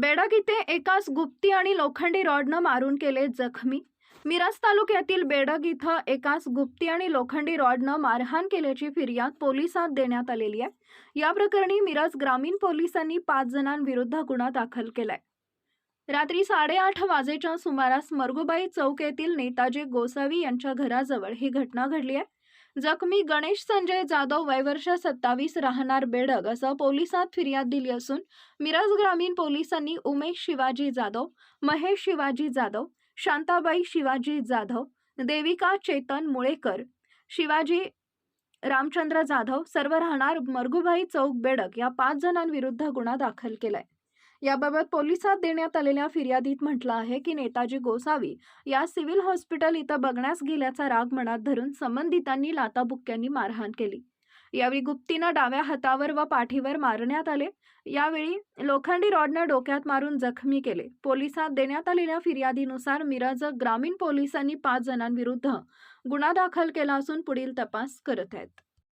बेडक इथे एकाच गुप्ती आणि लोखंडी रॉडनं मारून केले जखमी. मिरज तालुक्यातील बेडग इथं एकाच गुप्ती आणि लोखंडी रॉडनं मारहाण केल्याची फिर्याद पोलिसात देण्यात आलेली आहे. या प्रकरणी मिरज ग्रामीण पोलिसांनी पाच जणांविरुद्ध गुन्हा दाखल केलाय. रात्री साडेआठ वाजेच्या सुमारास मरगुबाई चौक येथील नेताजी गोसावी यांच्या घराजवळ ही घटना घडली आहे. जखमी गणेश संजय जाधव वयवर्ष सत्तावीस राहणार बेडग असं पोलिसात फिर्याद दिली असून मिरज ग्रामीण पोलिसांनी उमेश शिवाजी जाधव महेश शिवाजी जाधव शांताबाई शिवाजी जाधव देविका चेतन मुळेकर शिवाजी रामचंद्र जाधव सर्व राहणार मरगुभाई चौक बेडक या पाच जणांविरुद्ध गुन्हा दाखल केलाय. याबाबत पोलिसात देण्यात आलेल्या फिर्यादीत म्हटलं आहे की नेताजी गोसावी या सिव्हिल हॉस्पिटल इथं बघण्यास गेल्याचा राग मनात धरून संबंधितांनी लाताबुक्क्यांनी मारहाण केली. यावेळी गुप्तीनं डाव्या हातावर व पाठीवर मारण्यात आले. यावेळी लोखंडी रॉडनं डोक्यात मारून जखमी केले. पोलिसात देण्यात आलेल्या फिर्यादीनुसार मिरज ग्रामीण पोलिसांनी पाच जणांविरुद्ध गुन्हा दाखल केला असून पुढील तपास करत आहेत.